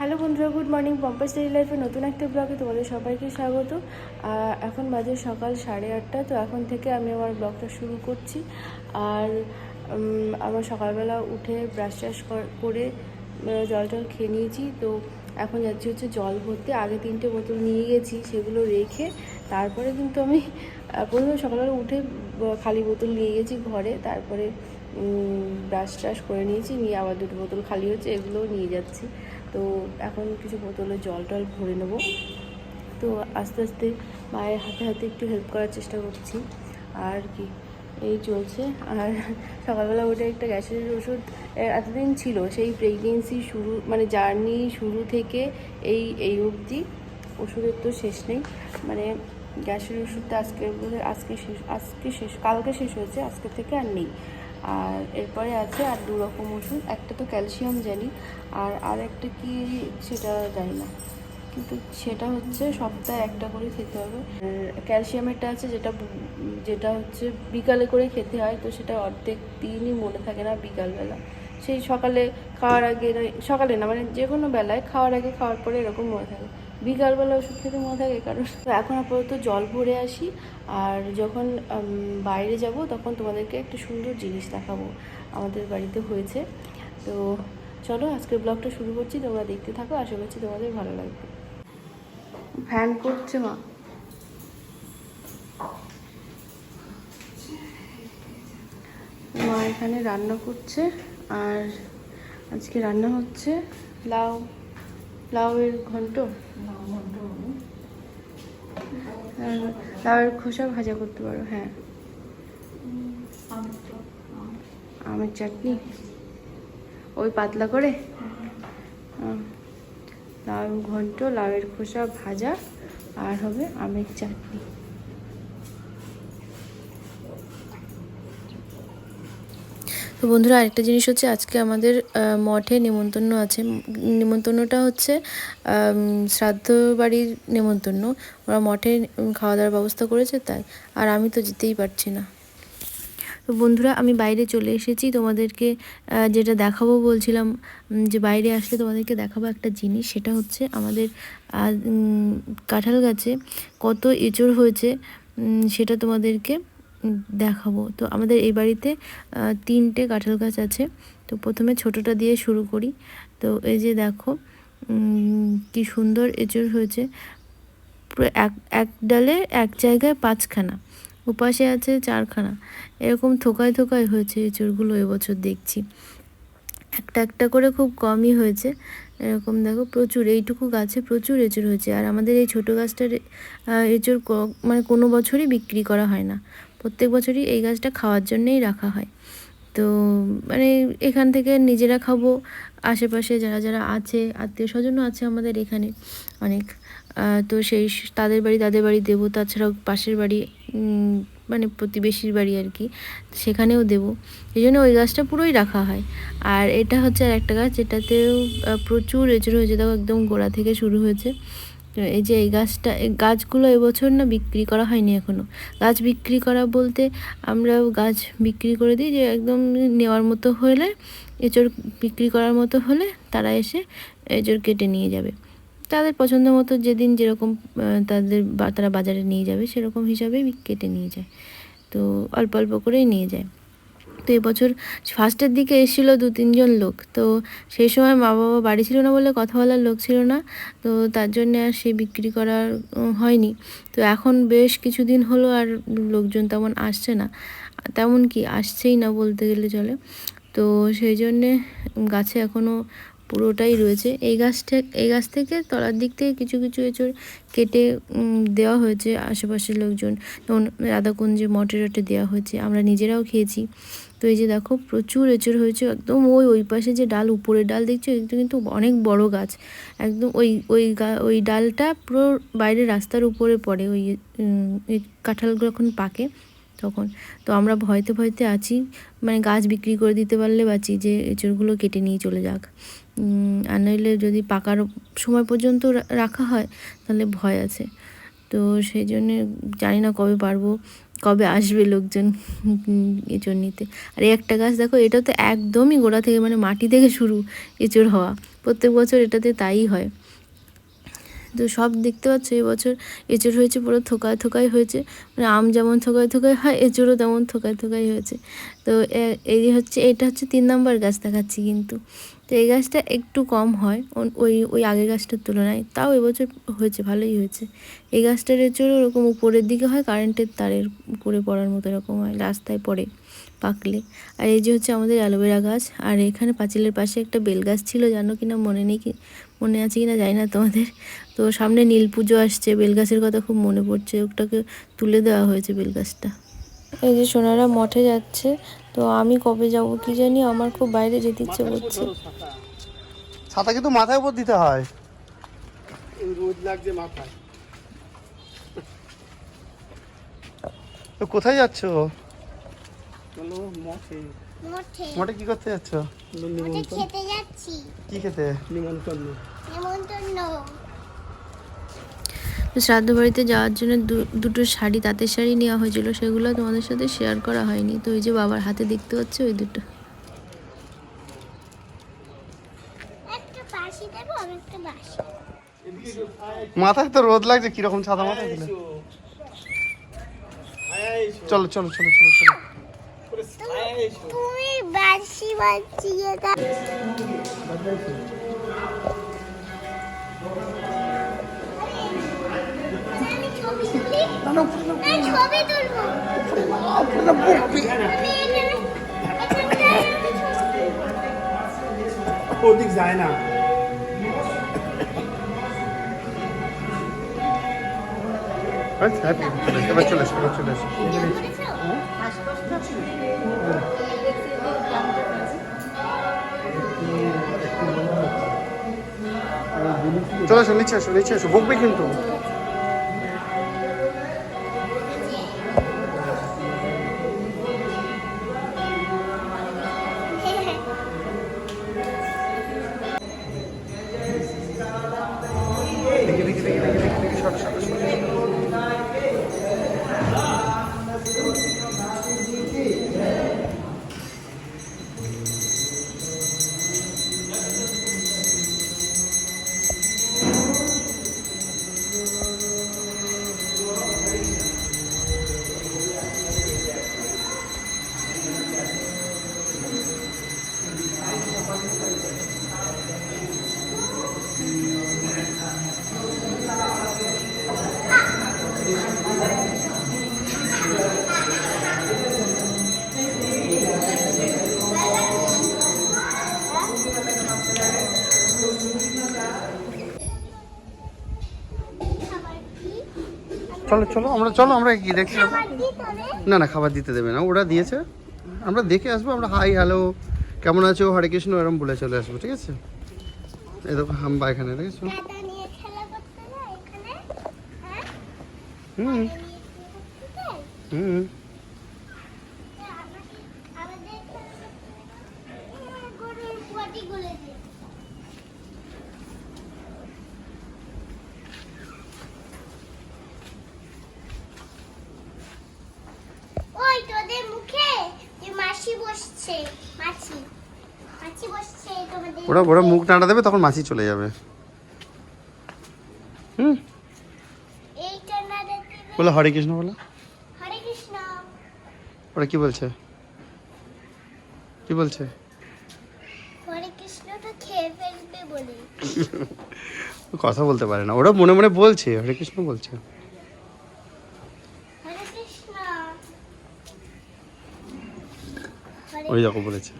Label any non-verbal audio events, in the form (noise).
Hello বন্ধুরা, good morning পম্পাস daily লাইফে নতুন একটা ব্লগে তোমাদের সবাইকে স্বাগত। এখন বাজে সকাল সাড়ে আটটা, তো এখন থেকে আমি আমার ব্লগটা শুরু করছি। আর আমার সকালবেলা উঠে ব্রাশ কর- করে জল টল খেয়ে নিয়েছি। তো এখন যাচ্ছি হচ্ছে জল ভরতে। আগে তিনটে বোতল নিয়ে গেছি, সেগুলো রেখে তারপরে কিন্তু আমি প্রথমে সকালবেলা উঠে খালি বোতল নিয়ে গেছি ঘরে। তারপরে ব্রাশ ট্রাশ করে নিয়েছি, নিয়ে আবার দুটো বোতল খালি হচ্ছে, এগুলোও নিয়ে যাচ্ছি। তো এখন কিছু বোতলে জল টল ভরে নেব। তো আস্তে আস্তে মায়ের হাতে হাতে একটু হেল্প করার চেষ্টা করছি। আর কি, এই চলছে। আর সকালবেলা উঠে একটা গ্যাসের ওষুধ এতদিন ছিল, সেই প্রেগনেন্সি শুরু মানে জার্নি শুরু থেকে এই এই অবধি ওষুধের তো শেষ নেই। মানে গ্যাসের ওষুধটা আজকে আজকে শেষ আজকে শেষ, কালকে শেষ হয়েছে, আজকে থেকে আর নেই। আর এরপরে আছে আর দু রকম ওষুধ, একটা তো ক্যালসিয়াম জানি আর আর একটা কি সেটা জানি না। কিন্তু সেটা হচ্ছে সপ্তাহে একটা করে খেতে হবে। ক্যালসিয়ামেরটা আছে যেটা যেটা হচ্ছে বিকালে করে খেতে হয়, তো সেটা অর্ধেক দিনই মনে থাকে না বিকালবেলা। সেই সকালে খাওয়ার আগে সকালে না মানে যে কোনো বেলায় খাওয়ার আগে খাওয়ার পরে এরকম মনে থাকে। বিকালবেলা ওষুধ খেতে মনে থাকে, কারণ এখন আপাতত জল ভরে আসি। আর যখন বাইরে যাব, তখন তোমাদেরকে একটা সুন্দর জিনিস দেখাবো আমাদের বাড়িতে হয়েছে। তো চলো, আজকের ব্লগটা শুরু করছি। তোমরা দেখতে থাকো, আশা করছি তোমাদের ভালো লাগবে। ফ্যান করছে মা। মা এখানে রান্না করছে, আর আজকে রান্না হচ্ছে লাউ। লাউয়ের ঘন্ট? লাউয়ের খোসা ভাজা করতে পারো হ্যাঁ। আমের চাটনি? ওই পাতলা করে। লাউ ঘন্ট, লাউয়ের খোসা ভাজা, আর হবে আমের চাটনি। তো বন্ধুরা, আরেকটা জিনিস হচ্ছে আজকে আমাদের মঠে নেমন্তন্ন আছে। নেমন্তন্নটা হচ্ছে শ্রাদ্ধ বাড়ির নেমন্তন্ন ওরা মঠে খাওয়া দাওয়ার ব্যবস্থা করেছে তাই। আর আমি তো যেতেই পারছি না। তো বন্ধুরা, আমি বাইরে চলে এসেছি। তোমাদেরকে যেটা দেখাবো বলছিলাম যে বাইরে আসলে তোমাদেরকে দেখাবো একটা জিনিস। সেটা হচ্ছে আমাদের কাঁঠাল গাছে কত এঁচড় হয়েছে। সেটা তোমাদেরকে দেখাবো। তো আমাদের এই বাড়িতে তিনটে কাঁঠাল গাছ আছে। তো প্রথমে ছোটোটা দিয়ে শুরু করি। তো এই যে দেখো কি সুন্দর এঁচড় হয়েছে। এক এক ডালে, এক জায়গায় পাঁচখানা। ওপাশে আছে চারখানা। এরকম থোকায় থোকায় হয়েছে এঁচড়গুলো এবছর দেখছি। একটা একটা করে খুব কমই হয়েছে। এরকম দেখো, প্রচুর, এইটুকু গাছে প্রচুর এঁচড় হয়েছে। আর আমাদের এই ছোটো গাছটার এঁচড় মানে কোনো বছরই বিক্রি করা হয় না। প্রত্যেক বছরই এই গাছটা খাওয়ার জন্যেই রাখা হয়। তো মানে এখান থেকে নিজেরা খাব, আশেপাশে যারা যারা আছে, আত্মীয় স্বজনও আছে আমাদের এখানে অনেক। তো সেই তাদের বাড়ি তাদের বাড়ি দেবো, তাছাড়াও পাশের বাড়ি মানে প্রতিবেশীর বাড়ি আর কি, সেখানেও দেবো। এই জন্য ওই গাছটা পুরোই রাখা হয়। আর এটা হচ্ছে আর একটা গাছ, যেটাতেও প্রচুর এঁচড় হয়েছে দেখো একদম গোড়া থেকে শুরু হয়েছে। এই যে এই গাছটা গাছগুলো এবছর না বিক্রি করা হয়নি এখনও গাছ বিক্রি করা বলতে আমরা গাছ বিক্রি করে দিই যে একদম নেওয়ার মতো হলে, এঁচড় বিক্রি করার মতো হলে তারা এসে এঁচড় কেটে নিয়ে যাবে। তাদের পছন্দ মতো যেদিন যেরকম তাদের তারা বাজারে নিয়ে যাবে সেরকম হিসাবেই কেটে নিয়ে যায়। তো অল্প অল্প করেই নিয়ে যায়। তো এবছর ফার্স্টের দিকে এসেছিল দু তিনজন লোক। তো সেই সময় মা বাবা বাড়ি ছিল না বলে কথা বলার লোক ছিল না। তো তার জন্য আর সে বিক্রি করার হয়নি। তো এখন বেশ কিছুদিন হলো আর লোকজন তেমন আসছে না। তেমন কি, আসছেই না বলতে গেলে চলে। তো সেই জন্যে গাছে এখনও পুরোটাই রয়েছে। এই গাছটা এই গাছ থেকে তলার দিক থেকে কিছু কিছু এঁচড় কেটে দেওয়া হয়েছে আশেপাশের লোকজন। যেমন রাধাকুঞ্জে মটে টটে দেওয়া হয়েছে, আমরা নিজেরাও খেয়েছি। তো এই যে দেখো, প্রচুর এঁচড় হয়েছে। একদম ওই ওই পাশে যে ডাল, উপরের ডাল দেখছ? এটা কিন্তু অনেক বড় গাছ। একদম ওই ওই ওই ডালটা পুরো বাইরে রাস্তার উপরে পড়ে। ওই কাঁঠালগুলো যখন পাকে তখন। তো আমরা ভয়তে ভয়তে আছি। মানে গাছ বিক্রি করে দিতে পারলে বাঁচি, যে এঁচড়গুলো কেটে নিয়ে চলে যাক। আর নইলে যদি পাকার সময় পর্যন্ত রাখা হয়, তাহলে ভয় আছে। তো সেই জন্যে জানি না কবে পারব। কবে আসবে লোকজন (laughs) এঁচড় নিতে? আর একটা গাছ দেখো এটা তো একদমই গোড়া থেকে মানে মাটি থেকে শুরু এঁচড় হওয়া। প্রত্যেক বছর এটাতে তাই হয়। তো সব দেখতে পাচ্ছ এবছর এঁচড় হয়েছে পুরো থোকায় থোকায় হয়েছে। মানে আম যেমন থোকায় থোকায় হয়, এঁচড়ও তেমন থোকায় থোকায় হয়েছে। তো এই হচ্ছে, এটা হচ্ছে তিন নম্বর গাছ দেখাচ্ছি কিন্তু। তো এই গাছটা একটু কম হয় ওই ওই আগের গাছটার তুলনায়। তাও এবছর হয়েছে, ভালোই হয়েছে। এই গাছটার এঁচড়ও ওরকম উপরের দিকে হয় কারেন্টের তারের উপরে পড়ার মতো এরকম হয়, রাস্তায় পড়ে। পাকলে। আর এই যে হচ্ছে আমাদের অ্যালোভেরা গাছ আর এখানে পাঁচিলের পাশে একটা বেল গাছ ছিল জানো কি না মনে নেই কি মনে আছে কি না জানি না তোমাদের। তো সামনে নীল পুজো আসছে বেল গাছের কথা খুব মনে পড়ছে ওটাকে তুলে দেওয়া হয়েছে বেল গাছটা। এই যে সোনারা মঠে যাচ্ছে তো আমি কবে যাব কি জানি আমার খুব বাইরে যেতে ইচ্ছে করছে। ছাতা। কিন্তু মাথায় উপর দিতে হয়। রোদ লাগছে মাথায়। তো কোথায় যাচ্ছ? চলো মঠে মঠে মোটে কি করতে যাচ্ছ নিমন্ত্রণ খেতে যাচ্ছি কি খেতে নিমন্ত্রণ নেমন্তন্ন তো শ্রাদ্ধ বাড়িতে যাওয়ার জন্য দুটো শাড়ি তাঁতের শাড়ি নেওয়া হয়েছিল সেগুলো তোমাদের সাথে শেয়ার করা হয়নি তো ওই যে বাবার হাতে দেখতে পাচ্ছ ওই দুটো মাথায় তো রোদ লাগছে কীরকম ছাতা মাথায় চলো চলো চলো চলো চলো তুমি বাসি বাজিয়ে দাও। ছবি তুলবো। ওদিক যায় না। আচ্ছা, চলে এসো। এবার চলে এসো। চলে এসো নিচে এসো নিচে এসো বকবে কিন্তু চলো চলো আমরা চলো আমরা কি দেখছি খাবার দিই তোরে না না খাবার দিতে দেবে না ওরা দিয়েছে। আমরা দেখে আসব আমরা হাই হ্যালো কেমন আছো? হরে কৃষ্ণ এরম বলে চলে আসব ঠিক আছে? দেখো হাম্বা এখানে দেখেছ হ্যাঁ? হুম? হুম। আমাদের গরুর পটি গুলে দে ওই তোদের মুখে যে মাছি বসছে মাছি মাছি বসছে তোমাদের ওরা ওরা মুখ নাড়া দেবে তখন মাছি চলে যাবে। হুম? বলে হরে কৃষ্ণ বলে। ওরা কি বলছে? কি বলছে? (laughs) কথা বলতে পারে না। ওরা মনে মনে বলছে হরে কৃষ্ণ বলছে হরে কৃষ্ণ হরে ওই রকম বলেছে।